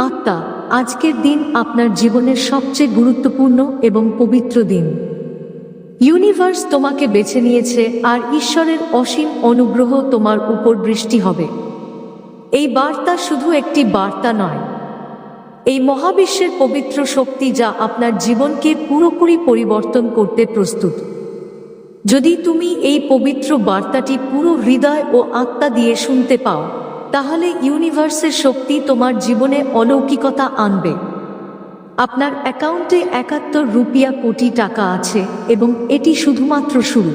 আত্মা আজকের দিন আপনার জীবনের সবচেয়ে গুরুত্বপূর্ণ এবং পবিত্র দিন। ইউনিভার্স তোমাকে বেছে নিয়েছে আর ঈশ্বরের অসীম অনুগ্রহ তোমার উপর বৃষ্টি হবে। এই বার্তা শুধু একটি বার্তা নয়। এই মহাবিশ্বের পবিত্র শক্তি যা আপনার জীবনকে পুরোপুরি পরিবর্তন করতে প্রস্তুত। যদি তুমি এই পবিত্র বার্তাটি পুরো হৃদয় ও আত্মা দিয়ে শুনতে পাও তাহলে ইউনিভার্সের শক্তি তোমার জীবনে অলৌকিকতা আনবে। আপনার অ্যাকাউন্টে একাত্তর রুপিয়া কোটি টাকা আছে এবং এটি শুধুমাত্র শুরু।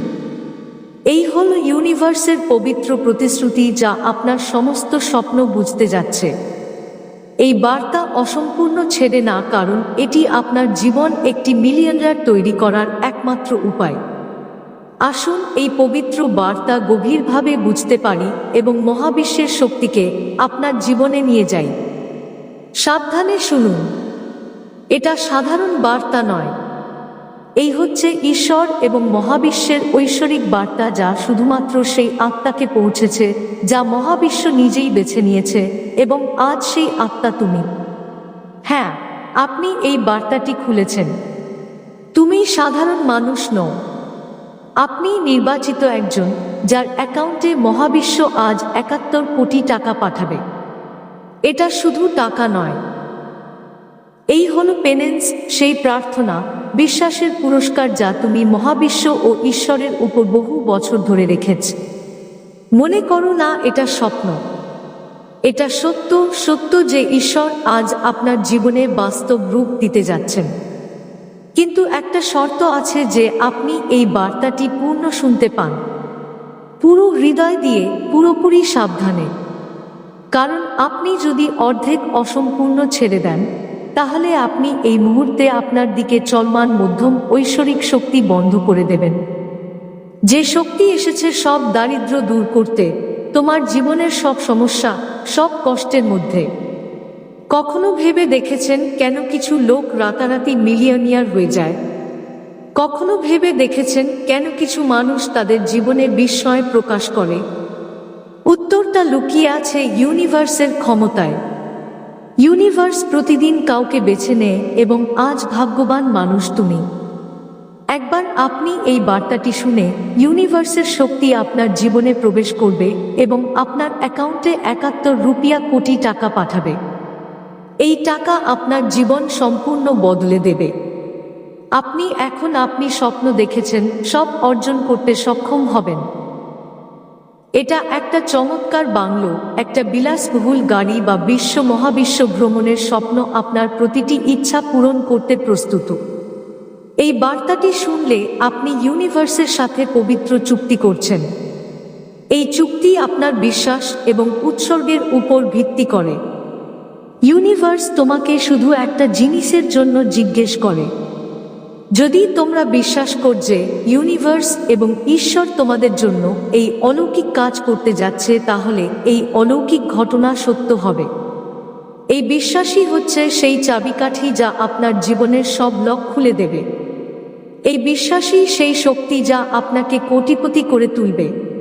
এই হল ইউনিভার্সের পবিত্র প্রতিশ্রুতি যা আপনার সমস্ত স্বপ্ন বুঝতে যাচ্ছে। এই বার্তা অসম্পূর্ণ ছেড়ে না, কারণ এটি আপনার জীবন একটি মিলিয়নার তৈরি করার একমাত্র উপায়। আসুন এই পবিত্র বার্তা গভীরভাবে বুঝতে পারি এবং মহাবিশ্বের শক্তিকে আপনার জীবনে নিয়ে যাই। সাবধানে শুনুন। এটা সাধারণ বার্তা নয়। এই হচ্ছে ঈশ্বর এবং মহাবিশ্বের ঐশ্বরিক বার্তা যা শুধুমাত্র সেই আত্মাকে পৌঁছেছে, যা মহাবিশ্ব নিজেই বেছে নিয়েছে এবং আজ সেই আত্মা তুমি। হ্যাঁ আপনি এই বার্তাটি খুলেছেন। তুমি সাধারণ মানুষ নও। আপনি নির্বাচিত একজন যার অ্যাকাউন্টে মহাবিশ্ব আজ একাত্তর কোটি টাকা পাঠাবে। এটা শুধু টাকা নয়। এই হলো পেনেন্স, সেই প্রার্থনা, বিশ্বাসের পুরস্কার যা তুমি মহাবিশ্ব ও ঈশ্বরের উপর বহু বছর ধরে রেখেছ। মনে করো না, এটা স্বপ্ন। এটা সত্য সত্য যে ঈশ্বর আজ আপনার জীবনে বাস্তব রূপ দিতে যাচ্ছেন। কিন্তু একটা শর্ত আছে যে আপনি এই বার্তাটি পূর্ণ শুনতে পান। পুরো হৃদয় দিয়ে পুরোপুরি সাবধানে। কারণ আপনি যদি অর্ধেক অসম্পূর্ণ ছেড়ে দেন, তাহলে আপনি এই মুহূর্তে আপনার দিকে চলমান মধ্যম ঐশ্বরিক শক্তি বন্ধ করে দেবেন। যে শক্তি এসেছে সব দারিদ্র দূর করতে, তোমার জীবনের সব সমস্যা, সব কষ্টের মধ্যে। কখনো ভেবে দেখেছেন কেন কিছু লোক রাতারাতি মিলিয়নিয়ার হয়ে যায়? কখনো ভেবে দেখেছেন কেন কিছু মানুষ তাদের জীবনে বিস্ময় প্রকাশ করে? উত্তরটা লুকিয়ে আছে ইউনিভার্সের ক্ষমতায়। ইউনিভার্স প্রতিদিন কাউকে বেছে নেয় এবং আজ ভাগ্যবান মানুষ তুমি। একবার আপনি এই বার্তাটি শুনে ইউনিভার্সের শক্তি আপনার জীবনে প্রবেশ করবে এবং আপনার অ্যাকাউন্টে একাত্তর রুপিয়া কোটি টাকা পাঠাবে। এই টাকা আপনার জীবন সম্পূর্ণ বদলে দেবে। আপনি এখন আপনি স্বপ্ন দেখেছেন, সব অর্জন করতে সক্ষম হবেন। এটা একটা চমৎকার বাংলো, একটা বিলাসবহুল গাড়ি বা বিশ্ব মহাবিশ্ব ভ্রমণের স্বপ্ন আপনার প্রতিটি ইচ্ছা পূরণ করতে প্রস্তুত। এই বার্তাটি শুনলে আপনি ইউনিভার্সের সাথে পবিত্র চুক্তি করছেন। এই চুক্তি আপনার বিশ্বাস এবং উৎসর্গের উপর ভিত্তি করে। ইউনিভার্স তোমাকে শুধু একটা জিনিসের জন্য জিজ্ঞেস করে। যদি তোমরা বিশ্বাস কর যে ইউনিভার্স এবং ঈশ্বর তোমাদের জন্য এই অলৌকিক কাজ করতে যাচ্ছে, তাহলে এই অলৌকিক ঘটনা সত্য হবে। এই বিশ্বাসই হচ্ছে সেই চাবিকাঠি যা আপনার জীবনের সব লক খুলে দেবে। এই বিশ্বাসই সেই শক্তি যা আপনাকে কোটিপতি করে তুলবে।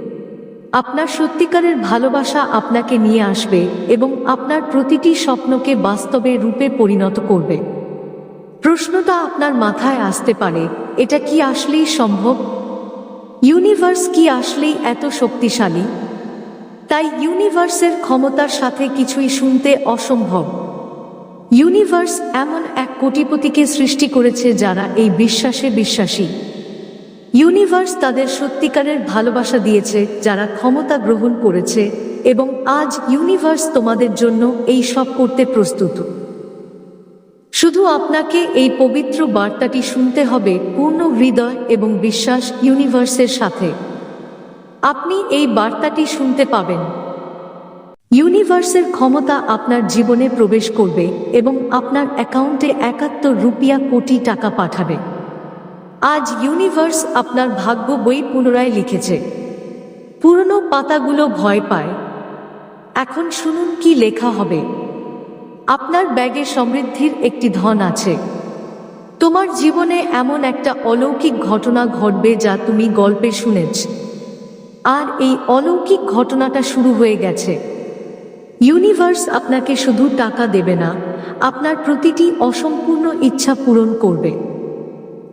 আপনার সত্যিকারের ভালোবাসা আপনাকে নিয়ে আসবে এবং আপনার প্রতিটি স্বপ্নকে বাস্তবে রূপে পরিণত করবে। প্রশ্নটা আপনার মাথায় আসতে পারে, এটা কি আসলেই সম্ভব? ইউনিভার্স কি আসলেই এত শক্তিশালী? তাই ইউনিভার্সের ক্ষমতার সাথে কিছুই শুনতে অসম্ভব। ইউনিভার্স এমন এক কোটিপতিকে সৃষ্টি করেছে যারা এই বিশ্বাসে বিশ্বাসী। ইউনিভার্স তাদের সত্যিকারের ভালোবাসা দিয়েছে, যারা ক্ষমতা গ্রহণ করেছে, এবং আজ ইউনিভার্স তোমাদের জন্য এই সব করতে প্রস্তুত। শুধু আপনাকে এই পবিত্র বার্তাটি শুনতে হবে পূর্ণ হৃদয় এবং বিশ্বাস ইউনিভার্সের সাথে। আপনি এই বার্তাটি শুনতে পাবেন। ইউনিভার্সের ক্ষমতা আপনার জীবনে প্রবেশ করবে এবং আপনার অ্যাকাউন্টে একাত্তর রুপিয়া কোটি টাকা পাঠাবে। আজ ইউনিভার্স আপনার ভাগ্য বই পুনরায় লিখেছে। পুরনো পাতাগুলো ভয় পায়। এখন শুনুন কি লেখা হবে। আপনার ব্যাগে সমৃদ্ধির একটি ধন আছে। তোমার জীবনে এমন একটা অলৌকিক ঘটনা ঘটবে যা তুমি গল্পে শুনেছ। আর এই অলৌকিক ঘটনাটা শুরু হয়ে গেছে। ইউনিভার্স আপনাকে শুধু টাকা দেবে না, আপনার প্রতিটি অসম্পূর্ণ ইচ্ছা পূরণ করবে।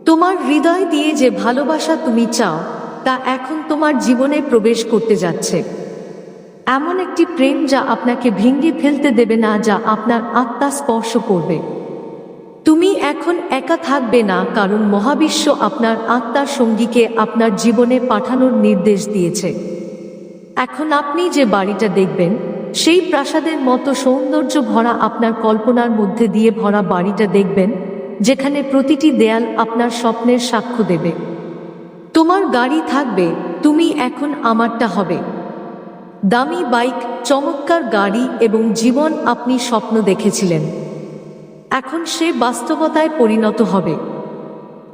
তোমার হৃদয় দিয়ে যে ভালোবাসা তুমি চাও, তা এখন তোমার জীবনে প্রবেশ করতে যাচ্ছে। এমন একটি প্রেম যা আপনাকে ভেঙে ফেলতে দেবে না, যা আপনার আত্মা স্পর্শ করবে। তুমি এখন একা থাকবে না, কারণ মহাবিশ্ব আপনার আত্মার সঙ্গীকে আপনার জীবনে পাঠানোর নির্দেশ দিয়েছে। এখন আপনি যে বাড়িটা দেখবেন, সেই প্রাসাদের মতো সৌন্দর্য ভরা আপনার কল্পনার মধ্যে দিয়ে ভরা বাড়িটা দেখবেন যেখানে প্রতিটি দেয়াল আপনার স্বপ্নের সাক্ষ্য দেবে। তোমার গাড়ি থাকবে, তুমি এখন আমারটা হবে। দামি বাইক, চমৎকার গাড়ি এবং জীবন আপনি স্বপ্ন দেখেছিলেন। এখন সে বাস্তবতায় পরিণত হবে।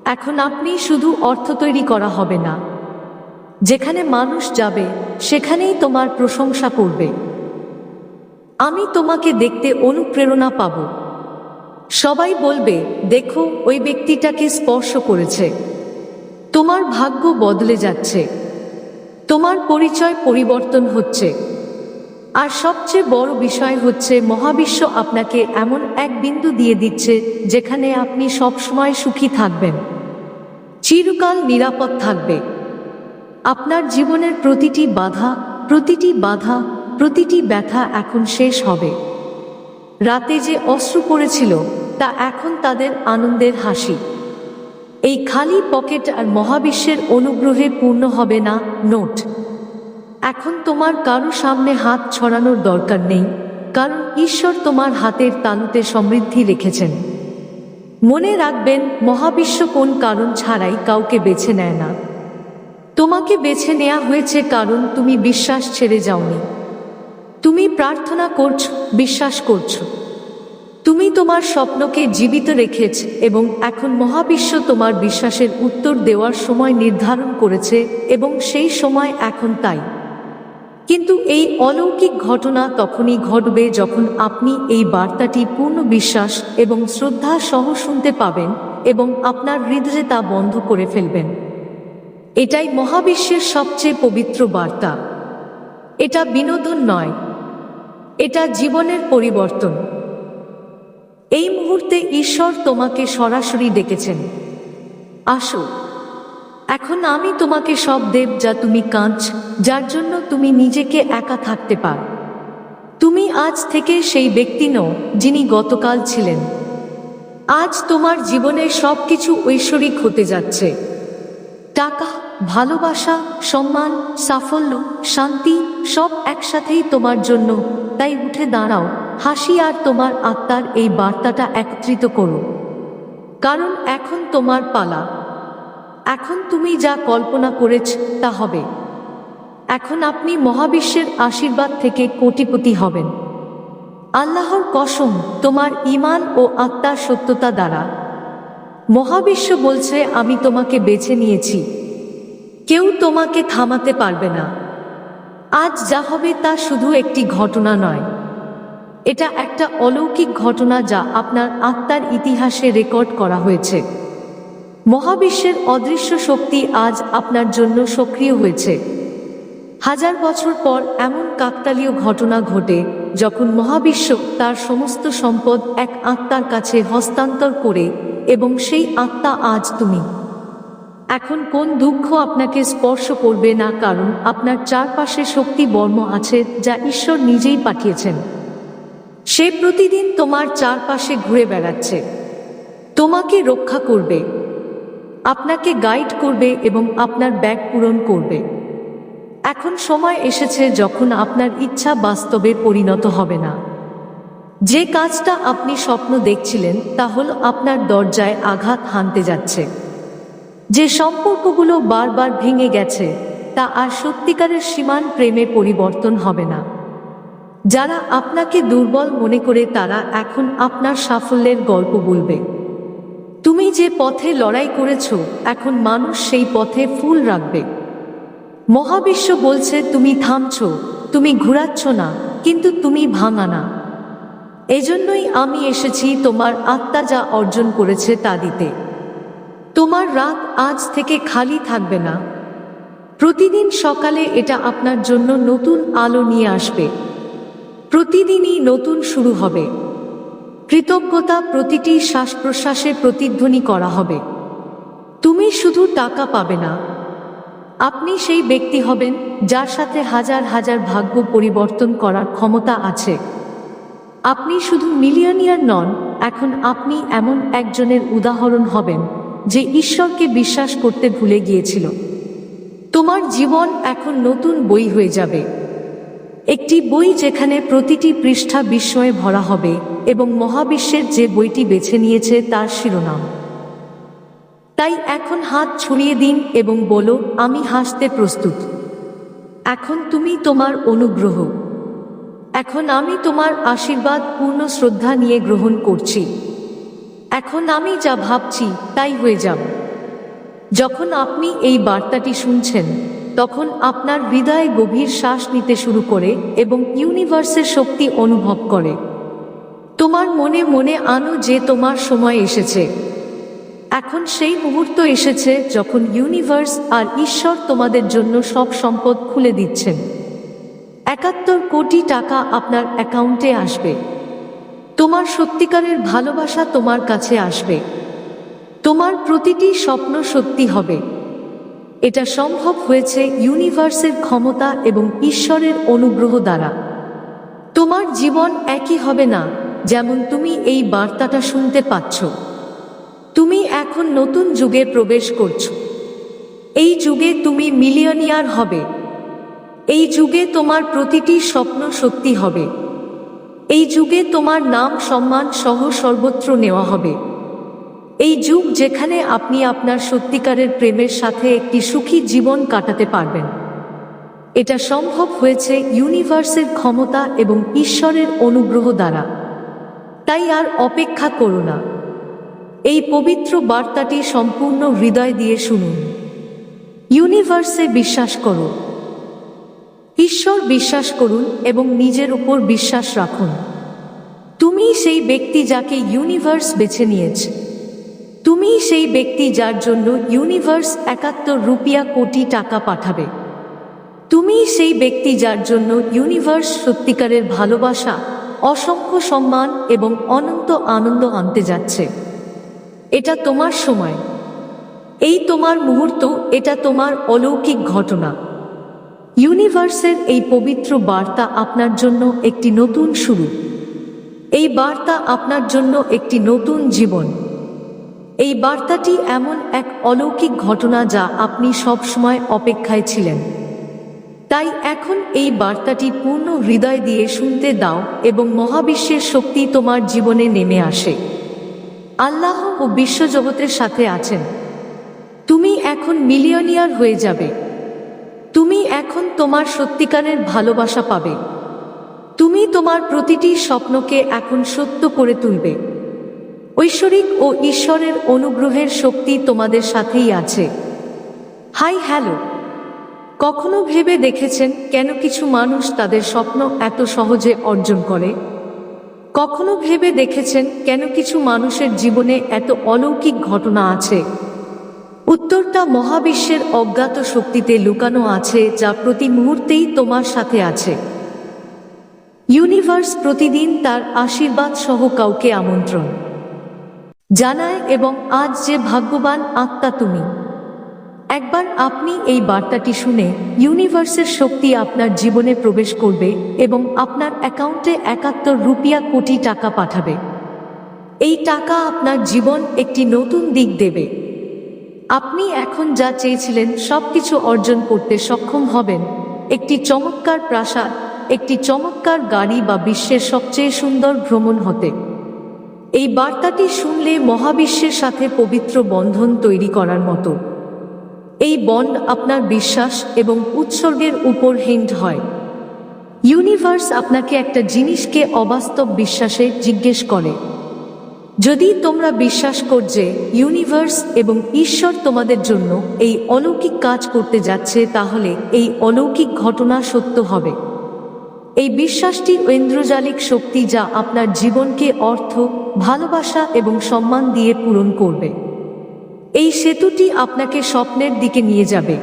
এখন আপনি শুধু অর্থ তৈরি করা হবে না। যেখানে মানুষ যাবে, সেখানেই তোমার প্রশংসা করবে আমি তোমাকে দেখতে অনুপ্রেরণা পাব। সবাই বলবে, দেখো, ওই ব্যক্তিটাকে স্পর্শ করেছে। তোমার ভাগ্য বদলে যাচ্ছে। তোমার পরিচয় পরিবর্তন হচ্ছে। আর সবচেয়ে বড় বিষয় হচ্ছে, মহাবিশ্ব আপনাকে এমন এক বিন্দু দিয়ে দিচ্ছে, যেখানে আপনি সবসময় সুখী থাকবেন। চিরকাল নিরাপদ থাকবে। আপনার জীবনের প্রতিটি বাধা প্রতিটি বাধা, প্রতিটি ব্যথা এখন শেষ হবে। রাতে যে অস্ত্র পড়েছিল, তা এখন তাদের আনন্দের হাসি। এই খালি পকেট আর মহাবিশ্বের অনুগ্রহে পূর্ণ হবে না নোট। এখন তোমার কারও সামনে হাত ছড়ানোর দরকার নেই, কারণ ঈশ্বর তোমার হাতের তালুতে সমৃদ্ধি রেখেছেন। মনে রাখবেন, মহাবিশ্ব কোন কারণ ছাড়াই কাউকে বেছে নেয় না। তোমাকে বেছে নেওয়া হয়েছে কারণ তুমি বিশ্বাস ছেড়ে যাওনি। তুমি প্রার্থনা করছ, বিশ্বাস করছ। তুমি তোমার স্বপ্নকে জীবিত রেখেছ এবং এখন মহাবিশ্ব তোমার বিশ্বাসের উত্তর দেওয়ার সময় নির্ধারণ করেছে এবং সেই সময় এখন তাই। কিন্তু এই অলৌকিক ঘটনা তখনই ঘটবে যখন আপনি এই বার্তাটি পূর্ণ বিশ্বাস এবং শ্রদ্ধা সহ শুনতে পাবেন এবং আপনার হৃদয়ে তা বন্ধ করে ফেলবেন। এটাই মহাবিশ্বের সবচেয়ে পবিত্র বার্তা। এটা বিনোদন নয় এটা জীবনের পরিবর্তন। এই মুহূর্তে ঈশ্বর তোমাকে সরাসরি ডেকেছেন। আসো, এখন আমি তোমাকে সব দেব যা তুমি কাঁচ যার জন্য তুমি নিজেকে একা থাকতে পার। তুমি আজ থেকে সেই ব্যক্তি নও, যিনি গতকাল ছিলেন। আজ তোমার জীবনে সব কিছু ঐশ্বরিক হতে যাচ্ছে। টাকা ভালোবাসা, সম্মান, সাফল্য, শান্তি সব একসাথেই তোমার জন্য। তাই উঠে দাঁড়াও, হাসি আর তোমার আত্মার এই বার্তাটা একত্রিত করো। কারণ এখন তোমার পালা। এখন তুমি যা কল্পনা করেছ তা হবে। এখন আপনি মহাবিশ্বের আশীর্বাদ থেকে কোটিপতি হবেন। আল্লাহর কসম, তোমার ইমান ও আত্মার সত্যতা দ্বারা। মহাবিশ্ব বলছে, আমি তোমাকে বেছে নিয়েছি। কেউ তোমাকে থামাতে পারবে না। আজ যা হবে তা শুধু একটি ঘটনা নয়। এটা একটা অলৌকিক ঘটনা যা আপনার আত্মার ইতিহাসে রেকর্ড করা হয়েছে। মহাবিশ্বের অদৃশ্য শক্তি আজ আপনার জন্য সক্রিয় হয়েছে। হাজার বছর পর এমন কাকতালীয় ঘটনা ঘটে যখন মহাবিশ্ব তার সমস্ত সম্পদ এক আত্মার কাছে হস্তান্তর করে এবং সেই আত্মা আজ তুমি। এখন কোন দুঃখ আপনাকে স্পর্শ করবে না কারণ আপনার চারপাশে শক্তি বর্ম আছে যা ঈশ্বর নিজেই পাঠিয়েছেন। সে প্রতিদিন তোমার চারপাশে ঘুরে বেড়াচ্ছে। তোমাকে রক্ষা করবে, আপনাকে গাইড করবে এবং আপনার ব্যাগ পূরণ করবে। এখন সময় এসেছে যখন আপনার ইচ্ছা বাস্তবে পরিণত হবে না। যে কাজটা আপনি স্বপ্ন দেখছিলেন তা হল আপনার দরজায় আঘাত হানতে যাচ্ছে। যে সম্পর্কগুলো বারবার ভেঙে গেছে, তা আর সত্যিকারের সীমান প্রেমে পরিবর্তন হবে না। যারা আপনাকে দুর্বল মনে করে, তারা এখন আপনার সাফল্যের গল্প বলবে। তুমি যে পথে লড়াই করেছ, এখন মানুষ সেই পথে ফুল রাখবে। মহাবিশ্ব বলছে, তুমি থামছ, তুমি ঘুরাচ্ছ না, কিন্তু তুমি ভাঙা না। এজন্যই আমি এসেছি, তোমার আত্মা যা অর্জন করেছে তা দিতে। তোমার রাত আজ থেকে খালি থাকবে না। প্রতিদিন সকালে এটা আপনার জন্য নতুন আলো নিয়ে আসবে। প্রতিদিনই নতুন শুরু হবে। কৃতজ্ঞতা প্রতিটি শ্বাস প্রশ্বাসে প্রতিধ্বনি করা হবে। তুমি শুধু টাকা পাবে না। আপনি সেই ব্যক্তি হবেন যার সাথে হাজার হাজার ভাগ্য পরিবর্তন করার ক্ষমতা আছে। আপনি শুধু মিলিয়নিয়ার নন, এখন আপনি এমন একজনের উদাহরণ হবেন। যে ঈশ্বরকে বিশ্বাস করতে ভুলে গিয়েছিল। তোমার জীবন এখন নতুন বই হয়ে যাবে। একটি বই যেখানে প্রতিটি পৃষ্ঠা বিস্ময়ে ভরা হবে এবং মহাবিশ্বের যে বইটি বেছে নিয়েছে তার শিরোনাম। তাই এখন হাত ছড়িয়ে দিন এবং বলো, আমি হাসতে প্রস্তুত। এখন তুমি তোমার অনুগ্রহ। এখন আমি তোমার আশীর্বাদ, পূর্ণ শ্রদ্ধা নিয়ে গ্রহণ করছি। এখন আমি যা ভাবছি, তাই হয়ে যাব। যখন আপনি এই বার্তাটি শুনছেন, তখন আপনার হৃদয়ে গভীর শ্বাস নিতে শুরু করে এবং ইউনিভার্সের শক্তি অনুভব করে। তোমার মনে মনে আনো যে তোমার সময় এসেছে। এখন সেই মুহূর্ত এসেছে যখন ইউনিভার্স আর ঈশ্বর তোমাদের জন্য সব সম্পদ খুলে দিচ্ছেন। একাত্তর কোটি টাকা আপনার অ্যাকাউন্টে আসবে। তোমার সত্যিকারের ভালোবাসা তোমার কাছে আসবে। তোমার প্রতিটি স্বপ্ন সত্যি হবে। এটা সম্ভব হয়েছে ইউনিভার্সের ক্ষমতা এবং ঈশ্বরের অনুগ্রহ দ্বারা। তোমার জীবন একই হবে না, যেমন তুমি এই বার্তাটা শুনতে পাচ্ছ। তুমি এখন নতুন যুগে প্রবেশ করছ। এই যুগে তুমি মিলিয়নিয়ার হবে। এই যুগে তোমার প্রতিটি স্বপ্ন সত্যি হবে। এই যুগে তোমার নাম, সম্মান সহ সর্বত্র নেওয়া হবে। এই যুগ যেখানে আপনি আপনার সত্যিকারের প্রেমের সাথে একটি সুখী জীবন কাটাতে পারবেন। এটা সম্ভব হয়েছে ইউনিভার্সের ক্ষমতা এবং ঈশ্বরের অনুগ্রহ দ্বারা। তাই আর অপেক্ষা করো না। এই পবিত্র বার্তাটি সম্পূর্ণ হৃদয় দিয়ে শুনুন। ইউনিভার্সে বিশ্বাস করো। ঈশ্বর বিশ্বাস করুন এবং নিজের উপর বিশ্বাস রাখুন। তুমি সেই ব্যক্তি যাকে ইউনিভার্স বেছে নিয়েছে। তুমি সেই ব্যক্তি যার জন্য ইউনিভার্স একাত্তর রুপিয়া কোটি টাকা পাঠাবে। তুমি সেই ব্যক্তি যার জন্য ইউনিভার্স সত্যিকারের ভালোবাসা, অসংখ্য সম্মান এবং অনন্ত আনন্দ আনতে যাচ্ছে। এটা তোমার সময়। এই তোমার মুহূর্ত, এটা তোমার অলৌকিক ঘটনা। ইউনিভার্সের এই পবিত্র বার্তা আপনার জন্য একটি নতুন শুরু। এই বার্তা আপনার জন্য একটি নতুন জীবন। এই বার্তাটি এমন এক অলৌকিক ঘটনা যা আপনি সব সময় অপেক্ষায় ছিলেন। তাই এখন এই বার্তাটি পূর্ণ হৃদয় দিয়ে শুনতে দাও এবং মহাবিশ্বের শক্তি তোমার জীবনে নেমে আসে। আল্লাহ ও বিশ্বজগতের সাথে আছেন। তুমি এখন মিলিয়নিয়ার হয়ে যাবে। তুমি এখন তোমার সত্যিকারের ভালোবাসা পাবে। তুমি তোমার প্রতিটি স্বপ্নকে এখন সত্য করে তুলবে। ঐশ্বরিক ও ঈশ্বরের অনুগ্রহের শক্তি তোমাদের সাথেই আছে। Hi, hello. কখনো ভেবে দেখেছেন কেন কিছু মানুষ তাদের স্বপ্ন এত সহজে অর্জন করে? কখনো ভেবে দেখেছেন কেন কিছু মানুষের জীবনে এত অলৌকিক ঘটনা আছে? উত্তরটা মহাবিশ্বের অজ্ঞাত শক্তিতে লুকানো আছে যা প্রতি মুহূর্তেই তোমার সাথে আছে। ইউনিভার্স প্রতিদিন তার আশীর্বাদ সহ কাউকে আমন্ত্রণ। জানায় এবং আজ যে ভাগ্যবান আত্মা তুমি। একবার আপনি এই বার্তাটি শুনে ইউনিভার্সের শক্তি আপনার জীবনে প্রবেশ করবে এবং আপনার অ্যাকাউন্টে একাত্তর রুপিয়া কোটি টাকা পাঠাবে। এই টাকা আপনার জীবন একটি নতুন দিক দেবে। আপনি এখন যা চেয়েছিলেন সব কিছু অর্জন করতে সক্ষম হবেন। একটি চমৎকার প্রাসাদ, একটি চমৎকার গাড়ি বা বিশ্বের সবচেয়ে সুন্দর ভ্রমণ হতে। এই বার্তাটি শুনলে মহাবিশ্বের সাথে পবিত্র বন্ধন তৈরি করার মতো। এই বন্ড আপনার বিশ্বাস এবং উৎসর্গের উপর হেন্ড হয়। ইউনিভার্স আপনাকে একটা জিনিসকে অবাস্তব বিশ্বাসে জিজ্ঞেস করে। যদি তোমরা বিশ্বাস কর যে ইউনিভার্স এবং ঈশ্বর তোমাদের জন্য এই অলৌকিক কাজ করতে যাচ্ছে, তাহলে এই অলৌকিক ঘটনা সত্য হবে। এই বিশ্বাসটি ঐন্দ্রজালিক শক্তি যা আপনার জীবনকে অর্থ, ভালোবাসা এবং সম্মান দিয়ে পূরণ করবে। এই সেতুটি আপনাকে স্বপ্নের দিকে নিয়ে যাবে।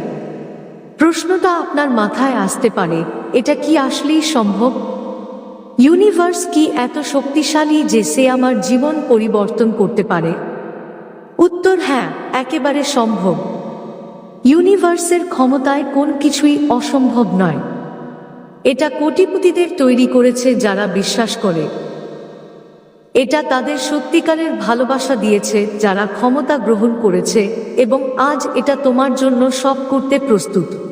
প্রশ্নটা আপনার মাথায় আসতে পারে, এটা কি আসলেই সম্ভব? ইউনিভার্স কি এত শক্তিশালী যে সে আমার জীবন পরিবর্তন করতে পারে? উত্তর হ্যাঁ একেবারে সম্ভব। ইউনিভার্সের ক্ষমতায় কোন কিছুই অসম্ভব নয়। এটা কোটিপতিদের তৈরি করেছে যারা বিশ্বাস করে। এটা তাদের সত্যিকারের ভালোবাসা দিয়েছে, যারা ক্ষমতা গ্রহণ করেছে, এবং আজ এটা তোমার জন্য সব করতে প্রস্তুত।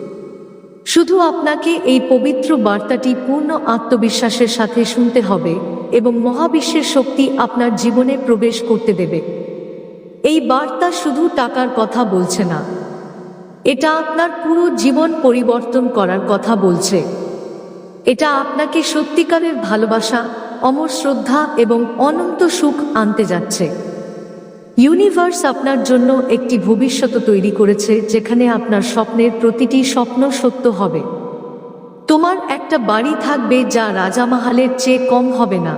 শুধু আপনাকে এই পবিত্র বার্তাটি পূর্ণ আত্মবিশ্বাসের সাথে শুনতে হবে এবং মহাবিশ্বের শক্তি আপনার জীবনে প্রবেশ করতে দেবে। এই বার্তা শুধু টাকার কথা বলছে না, এটা আপনার পুরো জীবন পরিবর্তন করার কথা বলছে। এটা আপনাকে সত্যিকারের ভালোবাসা, অমর শ্রদ্ধা এবং অনন্ত সুখ আনতে যাচ্ছে। ইউনিভার্স আপনার জন্য একটি ভবিষ্যৎ তৈরি করেছে, যেখানে আপনার স্বপ্নের প্রতিটি স্বপ্ন সত্য হবে। তোমার একটা বাড়ি থাকবে যা রাজামাহালের চেয়ে কম হবে না।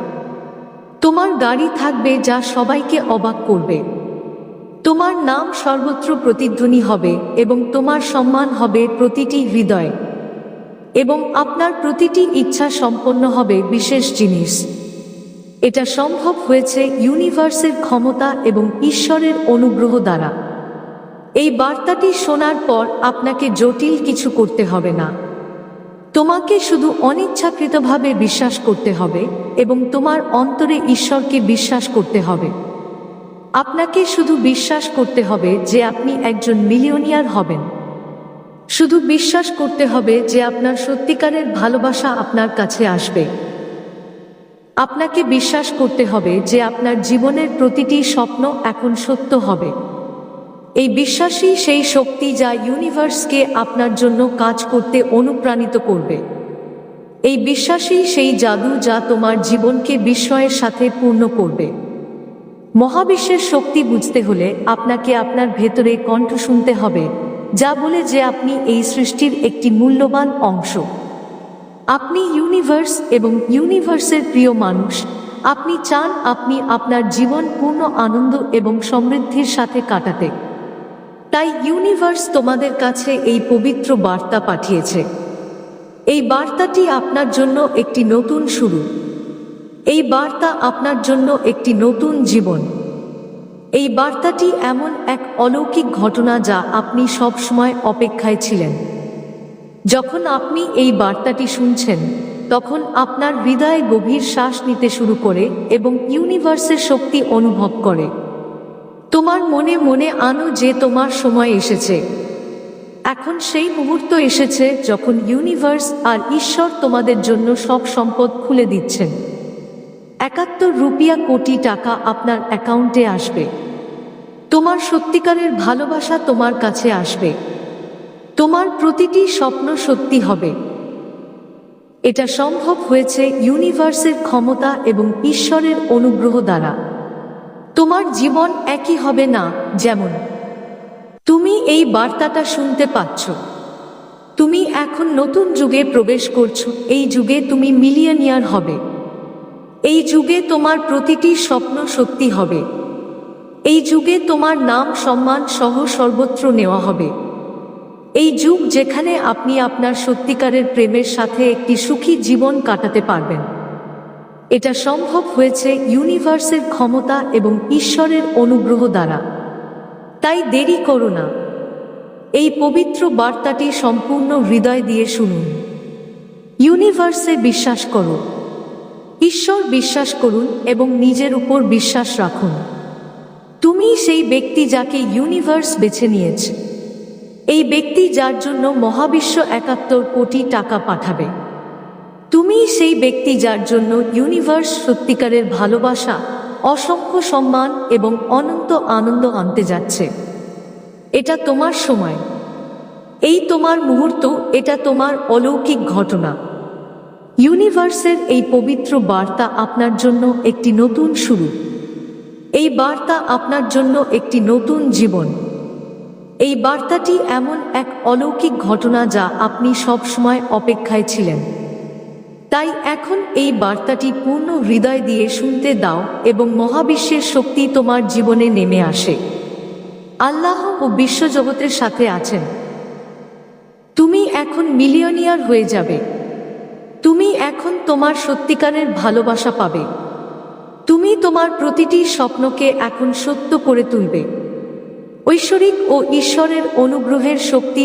তোমার গাড়ি থাকবে যা সবাইকে অবাক করবে। তোমার নাম সর্বত্র প্রতিধ্বনি হবে এবং তোমার সম্মান হবে প্রতিটি হৃদয়। এবং আপনার প্রতিটি ইচ্ছা সম্পন্ন হবে বিশেষ জিনিস। এটা সম্ভব হয়েছে ইউনিভার্সের ক্ষমতা এবং ঈশ্বরের অনুগ্রহ দ্বারা। এই বার্তাটি শোনার পর আপনাকে জটিল কিছু করতে হবে না। তোমাকে শুধু অনিচ্ছাকৃতভাবে বিশ্বাস করতে হবে এবং তোমার অন্তরে ঈশ্বরকে বিশ্বাস করতে হবে। আপনাকে শুধু বিশ্বাস করতে হবে যে আপনি একজন মিলিয়নিয়ার হবেন। শুধু বিশ্বাস করতে হবে যে আপনার সত্যিকারের ভালোবাসা আপনার কাছে আসবে। আপনাকে বিশ্বাস করতে হবে যে আপনার জীবনের প্রতিটি স্বপ্ন এখন সত্য হবে। এই বিশ্বাসই সেই শক্তি যা ইউনিভার্সকে আপনার জন্য কাজ করতে অনুপ্রাণিত করবে। এই বিশ্বাসই সেই জাদু যা তোমার জীবনকে বিস্ময়ের সাথে পূর্ণ করবে। মহাবিশ্বের শক্তি বুঝতে হলে আপনাকে আপনার ভেতরে কণ্ঠ শুনতে হবে, যা বলে যে আপনি এই সৃষ্টির একটি মূল্যবান অংশ। আপনি ইউনিভার্স এবং ইউনিভার্সের প্রিয় মানুষ। আপনি চান আপনি আপনার জীবন পূর্ণ আনন্দ এবং সমৃদ্ধির সাথে কাটাতে। তাই ইউনিভার্স তোমাদের কাছে এই পবিত্র বার্তা পাঠিয়েছে। এই বার্তাটি আপনার জন্য একটি নতুন শুরু। এই বার্তা আপনার জন্য একটি নতুন জীবন। এই বার্তাটি এমন এক অলৌকিক ঘটনা যা আপনি সবসময় অপেক্ষায় ছিলেন। যখন আপনি এই বার্তাটি শুনছেন, তখন আপনার হৃদয়ে গভীর শ্বাস নিতে শুরু করে এবং ইউনিভার্সের শক্তি অনুভব করে। তোমার মনে মনে আনো যে তোমার সময় এসেছে। এখন সেই মুহূর্ত এসেছে যখন ইউনিভার্স আর ঈশ্বর তোমাদের জন্য সব সম্পদ খুলে দিচ্ছেন। একাত্তর রুপিয়া কোটি টাকা আপনার অ্যাকাউন্টে আসবে। তোমার সত্যিকারের ভালোবাসা তোমার কাছে আসবে। তোমার প্রতিটি স্বপ্ন সত্যি হবে। এটা সম্ভব হয়েছে ইউনিভার্সের ক্ষমতা এবং ঈশ্বরের অনুগ্রহ দ্বারা। তোমার জীবন একই হবে না যেমন। তুমি এই বার্তাটা শুনতে পাচ্ছ। তুমি এখন নতুন যুগে প্রবেশ করছ, এই যুগে তুমি মিলিয়নিয়ার হবে। এই যুগে তোমার প্রতিটি স্বপ্ন সত্যি হবে। এই যুগে তোমার নাম, সম্মান সহ সর্বত্র নেওয়া হবে। এই যুগ যেখানে আপনি আপনার সত্যিকারের প্রেমের সাথে একটি সুখী জীবন কাটাতে পারবেন। এটা সম্ভব হয়েছে ইউনিভার্সের ক্ষমতা এবং ঈশ্বরের অনুগ্রহ দ্বারা। তাই দেরি করো না। এই পবিত্র বার্তাটি সম্পূর্ণ হৃদয় দিয়ে শুনুন। ইউনিভার্সে বিশ্বাস করো। ঈশ্বর বিশ্বাস করুন এবং নিজের উপর বিশ্বাস রাখুন। তুমি সেই ব্যক্তি যাকে ইউনিভার্স বেছে নিয়েছে। এই ব্যক্তি যার জন্য মহাবিশ্ব একাত্তর কোটি টাকা পাঠাবে। তুমি সেই ব্যক্তি যার জন্য ইউনিভার্স সত্যিকারের ভালোবাসা, অসংখ্য সম্মান এবং অনন্ত আনন্দ আনতে যাচ্ছে। এটা তোমার সময়। এই তোমার মুহূর্ত, এটা তোমার অলৌকিক ঘটনা। ইউনিভার্সের এই পবিত্র বার্তা আপনার জন্য একটি নতুন শুরু। এই বার্তা আপনার জন্য একটি নতুন জীবন। এই বার্তাটি এমন এক অলৌকিক ঘটনা যা আপনি সব সময় অপেক্ষায় ছিলেন। তাই এখন এই বার্তাটি পূর্ণ হৃদয় দিয়ে শুনতে দাও এবং মহাবিশ্বের শক্তি তোমার জীবনে নেমে আসে। আল্লাহ ও বিশ্বজগতের সাথে আছেন। তুমি এখন মিলিয়নিয়ার হয়ে যাবে। তুমি এখন তোমার সত্যিকারের ভালোবাসা পাবে। তুমি তোমার প্রতিটি স্বপ্নকে এখন সত্য করে তুলবে। ঐশ্বরিক ও ঈশ্বরের অনুগ্রহের শক্তি